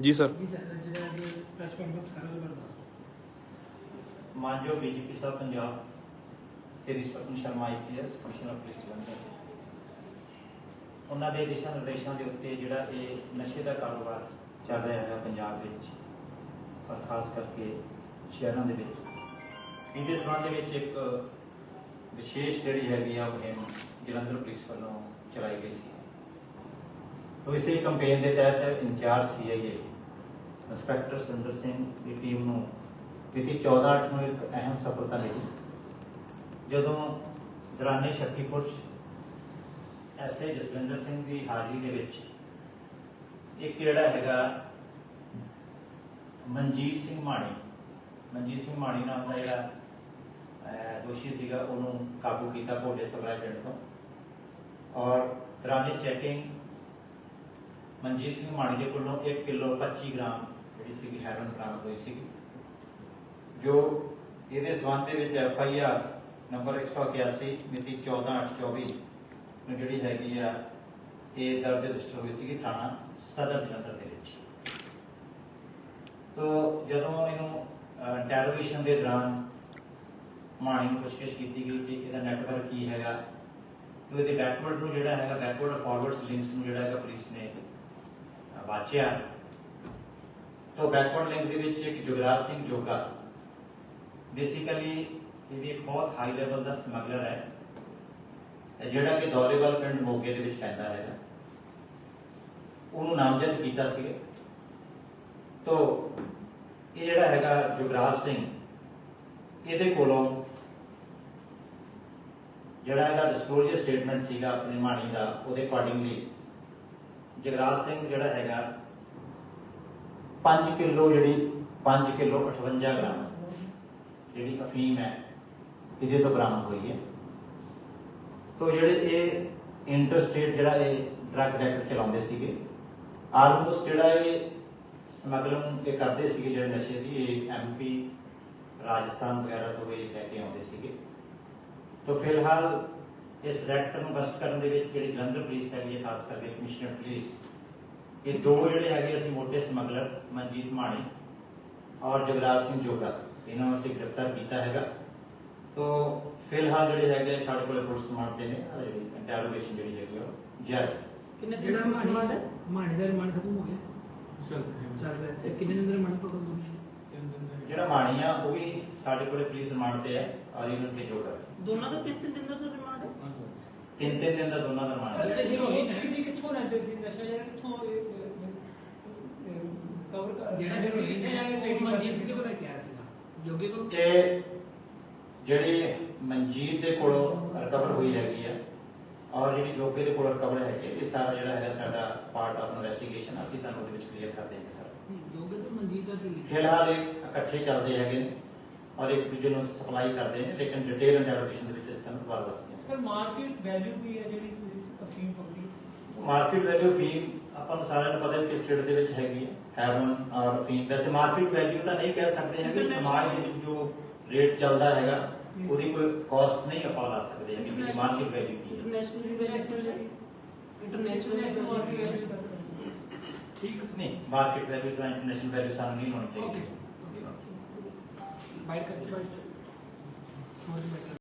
ਜੀ ਸਰ। ਜੀ ਸਰ ਜਿਹੜਾ ਅੱਜ ਪ੍ਰੈਸ ਕਾਨਫਰੰਸ ਕਰ ਰਹੇ ਹੋ ਦੱਸੋ। ਮਾਨਯੋਗ ਡੀਜੀਪੀ ਸਾਹਿਬ Punjab Shri Sapan Sharma IPS commissioner police Jalandhar. ਉਹਨਾਂ ਦੇ ਦਿਸ਼ਾ ਨਿਰਦੇਸ਼ਾਂ ਦੇ ਉੱਤੇ ਜਿਹੜਾ ਇਹ ਨਸ਼ੇ ਦਾ ਕਾਰੋਬਾਰ ਚੱਲ ਰਿਹਾ ਹੈ ਪੰਜਾਬ ਵਿੱਚ ਪਰ ਖਾਸ ਕਰਕੇ ਸ਼ਹਿਰਾਂ ਦੇ ਵਿੱਚ। ਇਹਦੇ ਸੰਬੰਧ ਦੇ ਵਿੱਚ ਇੱਕ ਵਿਸ਼ੇਸ਼ ਜਿਹੜੀ ਹੈਗੀ ਆ ਮੁਹਿੰਮ ਜਲੰਧਰ ਪੁਲਿਸ ਵੱਲੋਂ ਚਲਾਈ ਗਈ ਸੀ। ਤੋ ਇਸੇ ਕੈਂਪੇਨ ਦੇ ਤਹਿਤ incharge CIA inspector Sundar Singh ਦੀ ਟੀਮ ਨੂੰ ਮਿਤੀ 14/8 ਨੂੰ ਇੱਕ ਅਹਿਮ ਸਫਲਤਾ ਮਿਲੀ ਜਦੋਂ ਦਰਾਨੇ ਸ਼ਕਤੀਪੁਰ 'ਚ ਐਸਏ ਜਸਵਿੰਦਰ ਸਿੰਘ ਦੀ ਹਾਜ਼ਰੀ ਦੇ ਵਿੱਚ ਇੱਕ ਜਿਹੜਾ ਹੈਗਾ ਮਨਜੀਤ ਸਿੰਘ ਮਾਣੀ ਮਨਜੀਤ ਸਿੰਘ ਮਾਣੀ ਨਾਮ ਦਾ ਜਿਹੜਾ ਦੋਸ਼ੀ ਸੀਗਾ ਉਹਨੂੰ ਕਾਬੂ ਕੀਤਾ ਭੋਲੇ ਸਭਰਾ ਪਿੰਡ ਤੋਂ ਔਰ ਦਰਾਨੇ ਚੈਕਿੰਗ ਮਨਜੀਤ ਸਿੰਘ ਮਾਣੀ ਦੇ ਕੋਲੋਂ 1 ਕਿਲੋ 25 ਗ੍ਰਾਮ ਜਿਹੜੀ ਸੀਗੀ ਹੈਰੋਇਨ ਬਰਾਮਦ ਹੋਈ ਸੀਗੀ, ਜੋ ਇਹਦੇ ਸਬੰਧ ਦੇ ਵਿੱਚ ਐਫ ਆਈ ਆਰ ਨੰਬਰ 181 ਮਿਤੀ 14/8/24 ਨੂੰ ਜਿਹੜੀ ਹੈਗੀ ਆ, ਇਹ ਦਰਜ ਰਜਿਸਟਰ ਹੋਈ ਸੀਗੀ ਥਾਣਾ ਸਦਰ ਜਲੰਧਰ ਦੇ ਵਿੱਚ। ਤੋ ਜਦੋਂ ਇਹਨੂੰ ਡੈਰੀਵੇਸ਼ਨ ਦੇ ਦੌਰਾਨ ਮਾਣੀ ਨੂੰ ਪੁੱਛਗਿੱਛ ਕੀਤੀ ਗਈ ਕਿ ਇਹਦਾ ਨੈਟਵਰਕ ਕੀ ਹੈਗਾ, ਤੋ ਇਹਦੇ ਬੈਕਵਰਡ ਨੂੰ ਜਿਹੜਾ ਹੈਗਾ ਬੈਕਵਰਡ ਫਾਰਵਰਡ ਲਿੰਕਸ ਨੂੰ ਜਿਹੜਾ ਹੈਗਾ ਪੁਲਿਸ ਨੇ ਵਾਚਿਆ। ਤੋ ਬੈਕਵਰਡ ਲਿੰਕ ਦੇ ਵਿੱਚ ਇੱਕ ਜੁਗਰਾਜ ਸਿੰਘ ਜੋਗਾ। ਬੇਸਿਕਲੀ ਇਹ ਵੀ ਇੱਕ ਬਹੁਤ ਹਾਈ ਲੈਵਲ ਦਾ ਸਮਗਲਰ ਹੈ। ਤੇ ਜਿਹੜਾ ਕਿ ਦੌਲੇਵਾਲ ਪਿੰਡ ਮੋਗੇ ਦੇ ਵਿੱਚ ਪੈਂਦਾ ਹੈਗਾ। ਉਹਨੂੰ ਨਾਮਜ਼ਦ ਕੀਤਾ ਸੀ। ਤੋ, ਇਹ ਜਿਹੜਾ ਹੈਗਾ ਜੁਗਰਾਜ ਸਿੰਘ, ਇਹਦੇ ਕੋਲੋਂ ਜਿਹੜਾ ਇਹਦਾ ਡਿਸਕਲੋਜ਼ਰ ਸਟੇਟਮੈਂਟ ਸੀਗਾ ਆਪਣੀ ਮਾਣੀ ਦਾ, ਉਹਦੇ ਅਕੋਰਡਿੰਗਲੀ ਜਗਰਾਜ ਸਿੰਘ ਜਿਹੜਾ ਹੈਗਾ 5 ਕਿਲੋ ਜਿਹੜੀ 5 ਕਿਲੋ 58 ਗ੍ਰਾਮ ਜਿਹੜੀ ਅਫੀਮ ਹੈ, ਇਹਦੇ ਤੋਂ ਬਰਾਮਦ ਹੋਈ ਹੈ। ਤੋ ਜਿਹੜੇ ਇਹ ਇੰਟਰਸਟੇਟ ਜਿਹੜਾ ਇਹ ਡਰੱਗ ਰੈਕਟ ਚਲਾਉਂਦੇ ਸੀਗੇ ਆਲਮੋਸਟ ਜਿਹੜਾ ਇਹ ਸਮਗਲਿੰਗ ਇਹ ਕਰਦੇ ਸੀਗੇ, ਜਿਹੜੇ ਨਸ਼ੇ ਦੀ, ਇਹ ਐਮਪੀ ਰਾਜਸਥਾਨ ਵਗੈਰਾ ਤੋਂ ਇਹ ਲੈ ਕੇ ਆਉਂਦੇ ਸੀਗੇ। ਤੋ ਫਿਲਹਾਲ ਇਸ ਰੈਕਟ ਨੂੰ ਬਸਟ ਕਰਨ ਦੇ ਵਿੱਚ ਜਿਹੜੀ ਜਲੰਧਰ ਪੁਲਿਸ ਹੈਗੀ ਹੈ ਖਾਸ ਕਰਕੇ ਕਮਿਸ਼ਨਰ ਪੁਲਿਸ ਇਹ ਦੋ ਜਿਹੜੇ ਹੈਗੇ ਅਸੀਂ ਮੋਟੇ ਸਮਗਲਰ ਮਨਜੀਤ ਮਾਣੀ ਔਰ ਜਗਰਾਜ ਸਿੰਘ ਜੋਗਾ ਇਹਨਾਂ ਨੂੰ ਅਸੀਂ ਗ੍ਰਿਫਤਾਰ ਕੀਤਾ ਹੈਗਾ। ਤੋ ਫਿਲਹਾਲ ਜਿਹੜੇ ਹੈਗੇ ਸਾਡੇ ਕੋਲੇ ਪੁਲਿਸ ਸਮਾਰਟ ਦੇ ਨੇ ਜਿਹੜੀ ਇੰਟਰੋਗੇਸ਼ਨ ਜਿਹੜੀ ਹੈਗੀ ਆ ਉਹ ਜਾਰੀ ਹੈ। ਕਿੰਨੇ ਜਿਹੜਾ ਮਾਣੀ ਮਾਣੀ ਦਾ ਰਿਮਾਂਡ ਖਤਮ ਹੋ ਗਿਆ? ਚੱਲ ਰਿਹਾ ਤੇ ਕਿੰਨੇ ਦਿਨ ਦਾ ਰਿਮਾਂਡ ਪਕੜ ਦੂੰਗੀ ਜਿਹੜਾ ਮਾਣੀ ਆ ਉਹ ਵੀ ਸਾਡੇ ਕੋਲੇ ਪੁਲਿਸ ਰਿਮਾਂਡ ਤੇ ਹੈ ਔਰ ਇਹਨਾਂ ਤੇ ਜੋਗਾ ਦੋਨਾਂ ਦਾ ਤਿੰਨ ਤਿੰਨ ਦਿਨ ਦਾ ਸਰ ਰਿਮਾਂਡ ਹੈ ਤਿੰਨ ਤਿੰਨ ਦਿਨ ਦਾ ਦੋਨਾਂ ਦਾ ਰਿਮਾਂਡ ਹੈ ਜਿਹੜੇ ਹੀਰੋਇਨ ਹੈ ਕਿਹਦੀ ਕਿੱਥੋਂ ਲੈਂਦੇ ਸੀ ਨਸ਼ਾ ਜਿਹੜਾ ਕਿੱਥੋਂ ਕਵਰ ਕਰ ਜਿਹੜਾ ਹੀਰੋਇਨ ਹੈ ਉਹ ਮਨਜੀਤ ਦੇ ਪਤਾ ਕਿਹਾ ਸੀਗਾ ਜੋਗੇ ਕੋਲ। ਇਹ ਜਿਹੜੀ ਮਨਜੀਤ ਦੇ ਕੋਲੋਂ ਰਿਕਵਰ ਹੋਈ ਹੈਗੀ ਆ ਔਰ ਜਿਹੜੀ ਜੋਗੇ ਦੇ ਕੋਲੋਂ ਰਿਕਵਰ ਹੈਗੀ ਇਹ ਸਾਰਾ ਜਿਹੜਾ ਹੈਗਾ ਸਾਡਾ ਪਾਰਟ ਆਫ ਇਨਵੈਸਟੀਗੇਸ਼ਨ ਅਸੀਂ ਤੁਹਾਨੂੰ ਉਹਦੇ ਵਿੱਚ ਕਲੀਅਰ ਕਰ ਦੇਵਾਂਗੇ ਸਰ ਜੋਗੇ ਤੇ ਮਨਜੀਤ ਦਾ ਕੀ ਫਿਲਹਾਲ ਇਹ ਇਕੱਠੇ ਚੱਲਦੇ ਹੈਗੇ ਨੇ। ਔਰ ਇੱਕ ਦੂਜੇ ਨੂੰ ਸਪਲਾਈ ਕਰਦੇ ਨੇ ਲੇਕਿਨ ਡਿਟੇਲ ਇੰਟਰੋਗੇਸ਼ਨ ਦੇ ਵਿੱਚ ਇਸ ਤਰ੍ਹਾਂ ਦੁਬਾਰਾ ਦੱਸਦੇ ਹਾਂ ਸਰ ਮਾਰਕੀਟ ਵੈਲਿਊ ਵੀ ਹੈ ਜਿਹੜੀ ਤੁਸੀਂ ਅਫੀਮ ਪਕੜੀ? ਮਾਰਕੀਟ ਵੈਲਿਊ ਫੀਮ ਆਪਾਂ ਨੂੰ ਸਾਰਿਆਂ ਨੂੰ ਪਤਾ ਹੈ ਕਿ ਕਿਸ ਰੇਟ ਦੇ ਵਿੱਚ ਹੈਗੀ ਹੈ ਹੈਵਨ ਔਰ ਫੀਮ ਵੈਸੇ ਮਾਰਕੀਟ ਵੈਲਿਊ ਤਾਂ ਨਹੀਂ ਕਹਿ ਸਕਦੇ ਹੈਗੇ ਸਮਾਜ ਦੇ ਵਿੱਚ ਜੋ ਰੇਟ ਚੱਲਦਾ ਹੈਗਾ ਉਹਦੀ ਕੋਈ ਕਾਸਟ ਨਹੀਂ ਆਪਾਂ ਲਾ ਸਕਦੇ ਹੈਗੇ ਕਿ ਮਾਰਕੀਟ ਵੈਲਿਊ ਕੀ ਹੈ। ਇੰਟਰਨੈਸ਼ਨਲ ਵੈਲਿਊ ਇੰਟਰਨੈਸ਼ਨਲ ਵੈਲਿਊ ਠੀਕ ਨਹੀਂ ਮਾਰਕੀਟ ਵੈਲਿਊ ਜਾਂ ਇੰਟਰਨੈਸ਼ਨਲ ਵੈਲਿਊ ਸਾਨੂੰ ਨਹੀਂ ਹੋਣੀ ਚਾਹੀਦੀ। బయట